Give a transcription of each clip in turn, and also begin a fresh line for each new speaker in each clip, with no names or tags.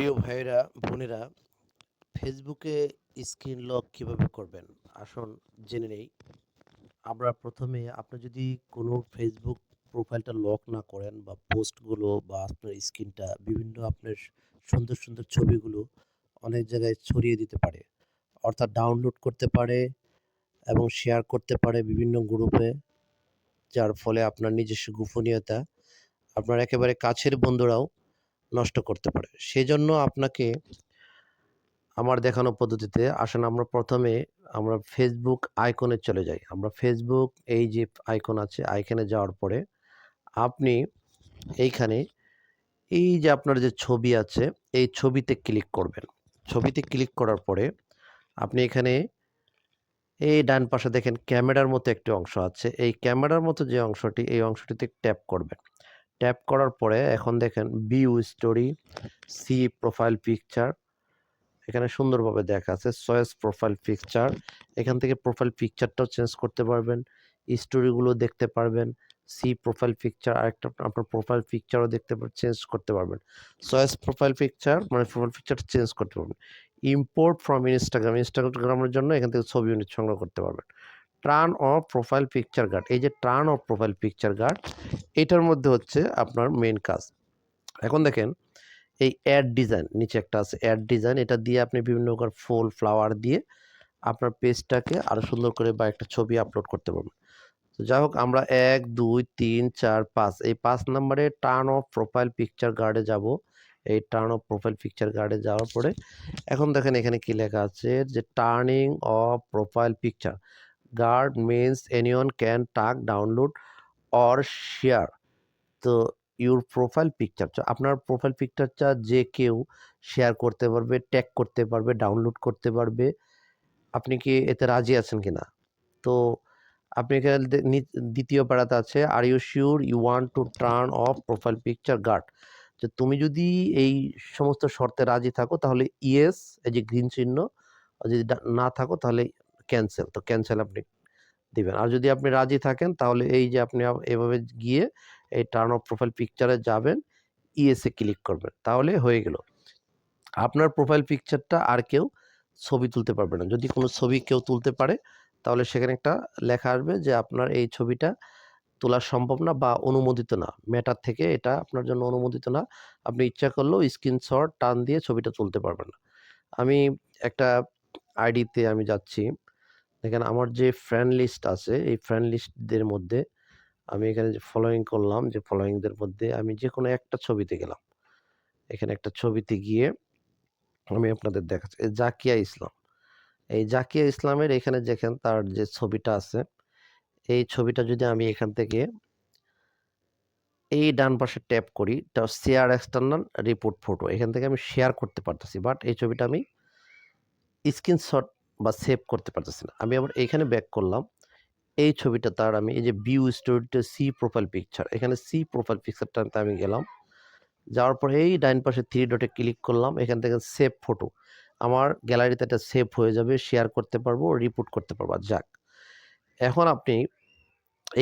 প্রিয় ভাইয়েরা, বোনেরা, ফেসবুকে স্ক্রিন লক কীভাবে করবেন? আসুন জেনে নেই। আমরা প্রথমে আপনি যদি কোনো ফেসবুক প্রোফাইলটা লক না করেন বা পোস্টগুলো বা আপনার স্ক্রিনটা বিভিন্ন আপনার সুন্দর সুন্দর ছবিগুলো অনেক জায়গায় ছড়িয়ে দিতে পারে, অর্থাৎ ডাউনলোড করতে পারে এবং শেয়ার করতে পারে বিভিন্ন গ্রুপে যার ফলে আপনার নিজস্ব গোপনীয়তা, আপনার একেবারে কাছের বন্ধুরাও নষ্ট করতে পারে। সেজন্য আপনাকে আমার দেখানো পদ্ধতিতে আসেন, আমরা প্রথমে আমরা ফেসবুক আইকনে চলে যাই। আমরা ফেসবুক এই যে আইকন আছে আইকনে যাওয়ার পরে আপনি এইখানে এই যে আপনার যে ছবি আছে, এই ছবিতে ক্লিক করবেন। ছবিতে ক্লিক করার পরে আপনি এখানে এই ডান পাশে দেখেন, ক্যামেরার মতো একটি অংশ আছে। এই ক্যামেরার মতো যে অংশটি, এই অংশটিতে ট্যাপ করবেন। ট্যাপ করার পরে এখন দেখেন view story see profile picture এখানে সুন্দরভাবে দেখা আছে চয়েস প্রোফাইল পিকচার এখান থেকে প্রোফাইল পিকচারটাও চেঞ্জ করতে পারবেন স্টোরিগুলো দেখতে পারবেন সি প্রোফাইল পিকচার আরেকটা আপনার প্রোফাইল পিকচারও দেখতে চেঞ্জ করতে পারবেন চয়েস প্রোফাইল পিকচার মানে প্রোফাইল পিকচারটা চেঞ্জ করতে পারবেন ইম্পোর্ট ফ্রম ইনস্টাগ্রাম ইনস্টাগ্রামের জন্য এখান থেকে ছবি সংগ্রহ করতে পারবেন turn off profile picture guard এই যে turn off profile picture guard এটার মধ্যে হচ্ছে আপনার মেন কাজ। এখন দেখেন, এই অ্যাড ডিজাইন নিচে একটা আছে অ্যাড ডিজাইন এটা দিয়ে আপনি বিভিন্ন প্রকার ফুল ফ্লাওয়ার দিয়ে আপনার পেজটাকে আরও সুন্দর করে বা একটা ছবি আপলোড করতে পারবেন। তো যাই হোক, আমরা এক, দুই, তিন, চার, পাঁচ, এই পাঁচ নম্বরে টার্ন অফ প্রোফাইল পিকচার গার্ডে যাব। এই টার্ন অফ প্রোফাইল পিকচার গার্ডে যাওয়ার পরে এখন দেখেন এখানে কি লেখা আছে যে turning off profile picture guard means anyone can take download or share to your profile picture আপনার প্রোফাইল পিকচারটা যে কেউ শেয়ার করতে পারবে ট্যাগ করতে পারবে ডাউনলোড করতে পারবে, আপনি কি এতে রাজি আছেন কি না? তো আপনি এখানে দ্বিতীয় পাড়াতে আছে are you sure you want to turn off profile picture guard যে তুমি যদি এই সমস্ত শর্তে রাজি থাকো, তাহলে ইয়েস এই যে গ্রিন চিহ্ন যদি না থাকো, তাহলে ক্যান্সেল তো ক্যান্সেল আপনি দিবেন। আর যদি আপনি রাজি থাকেন, তাহলে এই যে আপনি এভাবে গিয়ে এই টার্ন অফ প্রোফাইল পিকচারে যাবেন ইএসএ ক্লিক করবেন, তাহলে হয়ে গেল। আপনার প্রোফাইল পিকচারটা আর কেউ ছবি তুলতে পারবে না। যদি কোনো ছবি কেউ তুলতে পারে, তাহলে সেখানে একটা লেখা আসবে যে, আপনার এই ছবিটা তোলা সম্ভব না বা অনুমোদিত না। মেটার থেকে এটা আপনার জন্য অনুমোদিত না। আপনি ইচ্ছা করলেও স্ক্রিনশট টান দিয়ে ছবিটা তুলতে পারবেন না। আমি একটা আইডিতে আমি যাচ্ছি। দেখেন আমার যে ফ্রেন্ড লিস্ট আছে, এই ফ্রেন্ড লিস্টদের মধ্যে আমি এখানে যে ফলোয়িং করলাম, যে ফলোয়িংদের মধ্যে আমি যে কোনো একটা ছবিতে গেলাম। এখানে একটা ছবিতে গিয়ে আমি আপনাদের দেখাচ্ছি জাকিয়া ইসলাম। এই জাকিয়া ইসলামের এখানে দেখেন তার যে ছবিটা আছে, এই ছবিটা যদি আমি এখান থেকে এই ডান পাশে ট্যাপ করি তা শেয়ার এক্সটার্নাল রিপোর্ট ফটো এখান থেকে আমি শেয়ার করতে পারতেছি। বাট এই ছবিটা আমি স্ক্রিনশট বা সেভ করতে পারতেছি না। আমি আবার এখানে ব্যাক করলাম। এই ছবিটা তার আমি এই যে ভিউ স্টোরিটা সি প্রোফাইল পিকচার এখানে সি প্রোফাইল পিকচারটাতে আমি গেলাম। যাওয়ার পরে এই ডাইন পাশে থ্রি ডটে ক্লিক করলাম। এখান থেকে সেভ ফটো আমার গ্যালারিতে এটা সেভ হয়ে যাবে শেয়ার করতে পারব রিপোর্ট করতে পারব। যাক, এখন আপনি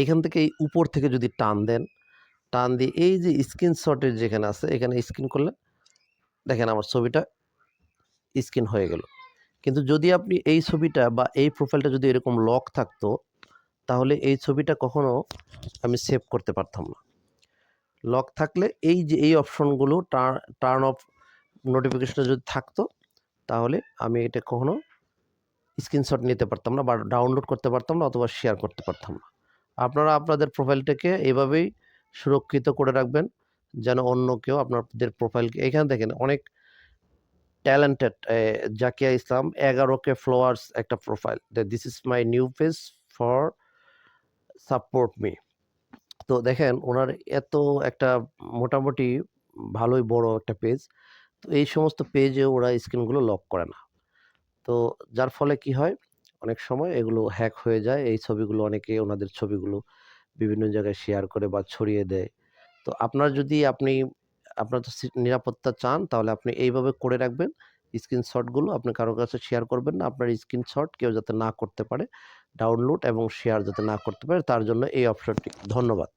এইখান থেকে এই উপর থেকে যদি টান দেন, টান দিয়ে এই যে স্ক্রিনশটের যেখানে আছে, এখানে স্ক্রিন করলে দেখেন আমার ছবিটা স্ক্রিন হয়ে গেল। কিন্তু যদি আপনি এই ছবিটা বা এই প্রোফাইলটা যদি এরকম লক থাকতো, তাহলে এই ছবিটা কখনো আমি সেভ করতে পারতাম না। লক থাকলে এই যে, এই অপশনগুলো টার্ন টার্ন অফ নোটিফিকেশনে যদি থাকতো, তাহলে আমি এটা কখনো স্ক্রিনশট নিতে পারতাম না বা ডাউনলোড করতে পারতাম না অথবা শেয়ার করতে পারতাম না। আপনারা আপনাদের প্রোফাইলটাকে এভাবেই সুরক্ষিত করে রাখবেন, যেন অন্য কেউ আপনাদের প্রোফাইলকে এখানে দেখেন অনেক ট্যালেন্টেড জাকিয়া ইসলাম, এগারো কে ফ্লোয়ার্স একটা profile this is my new page for support me তো দেখেন, ওনার এত একটা মোটামুটি ভালোই বড় একটা পেজ তো এই সমস্ত পেজে ওরা স্ক্রিনগুলো লক করে না। তো যার ফলে কি হয়? অনেক সময় এগুলো হ্যাক হয়ে যায়। এই ছবিগুলো অনেকে ওনাদের ছবিগুলো বিভিন্ন জায়গায় শেয়ার করে বা ছড়িয়ে দেয়। তো আপনার যদি আপনি আপনার নিরাপত্তা চান, তাহলে আপনি এইভাবে করে রাখবেন। স্ক্রিনশটগুলো আপনি কারোর কাছে শেয়ার করবেন না। আপনার স্ক্রিনশট কেউ যাতে না করতে পারে, ডাউনলোড এবং শেয়ার যাতে না করতে পারে, তার জন্য এই অপশনটি। ধন্যবাদ।